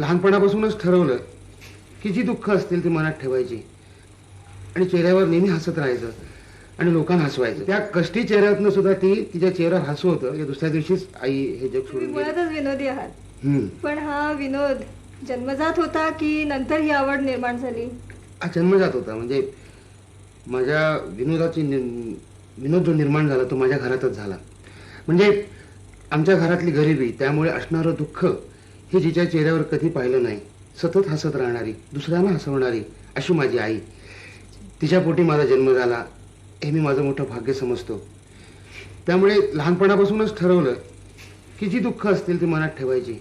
लहानपणापासूनच ठरवलं की जी दुःख असतील ती मनात ठेवायची. आणि चेहऱ्यावर नेहमी हसत राहायचं आणि लोकांना हसवायचं. त्या कष्टी चेहऱ्यातनं सुद्धा ती तिच्या चेहऱ्यावर हसू होतं या दुसऱ्या दिवशीच आई हे जग सोडून मुळातच विनोदी आहात. पण हा विनोद जन्मजात होता की नंतर ही आवड निर्माण झाली? हा जन्मजात होता. म्हणजे माझ्या विनोदाची विनोद जो निर्माण झाला तो माझ्या घरातच झाला. म्हणजे आमच्या घरातली गरिबी त्यामुळे असणारं दुःख हे जिच्या चेहऱ्यावर कधी पाहिलं नाही. सतत हसत राहणारी दुसऱ्यांना हसवणारी अशी माझी आई. तिच्या पोटी माझा जन्म झाला. हे मी माझं मोठं भाग्य समजतो. त्यामुळे लहानपणापासूनच ठरवलं की जी दुःख असतील ती मनात ठेवायची.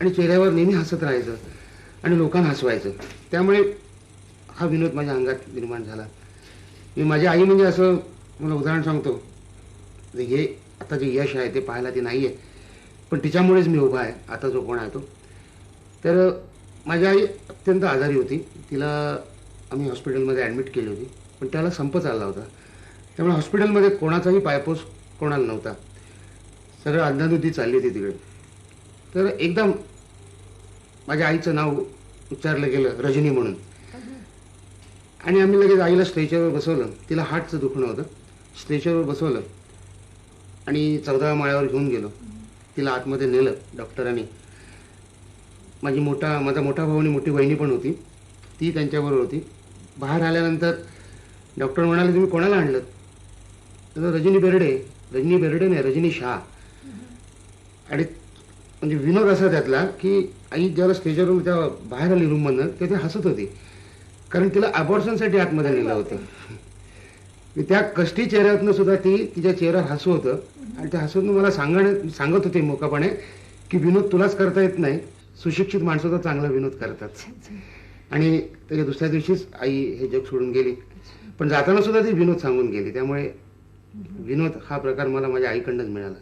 आणि चेहऱ्यावर नेहमी हसत राहायचं आणि लोकांना हसवायचं. त्यामुळे हा विनोद माझ्या अंगात निर्माण झाला. मी माझी आई म्हणजे असं मला उदाहरण सांगतो. हे आता जे यश आहे ते पाहायला ते नाही आहे पण तिच्यामुळेच मी उभा आहे. आता जो कोण आहे तो. तर माझी आई अत्यंत आजारी होती. तिला आम्ही हॉस्पिटलमध्ये ॲडमिट केली होती. पण त्याला संप चालला होता. त्यामुळे हॉस्पिटलमध्ये कोणाचाही पायपोस कोणाला नव्हता. सगळं अंधाधुंदी चालली होती तिकडे. तर एकदम माझ्या आईचं नाव उच्चारलं गेलं रजनी म्हणून. आणि आम्ही लगेच आईला स्ट्रेचरवर बसवलं. तिला हार्टचं दुखणं होतं. स्ट्रेचरवर बसवलं. आणि चौदाव्या माळ्यावर घेऊन गेलो. तिला आतमध्ये नेलं डॉक्टरांनी. माझी मोठा माझा मोठा भाऊ आणि मोठी बहिणी पण होती. ती त्यांच्याबरोबर होती. बाहेर आल्यानंतर डॉक्टर म्हणाले तुम्ही कोणाला आणलं? तर रजनी बेर्डे रजनी बेर्डे नाही रजनी शाह. आणि म्हणजे विनोद असा त्यातला की आई ज्याला स्टेजवरून त्या बाहेर आली रूममधनं ते ते हसत होती. कारण तिला अबॉर्शनसाठी आतमध्ये नेलं होतं. त्या कष्टी चेहऱ्यातनं सुद्धा ती तिच्या चेहऱ्यावर हसू होतं. आणि त्या हसून मला सांगण सांगत होते मोकापणे की विनोद तुलाच करता येत नाही. सुशिक्षित माणसं तर चांगला विनोद करतात. आणि त्याच्या दुसऱ्या दिवशीच आई हे जग सोडून गेली. पण जाताना सुद्धा ती विनोद सांगून गेली. त्यामुळे विनोद हा प्रकार मला माझ्या आईकडनंच मिळाला.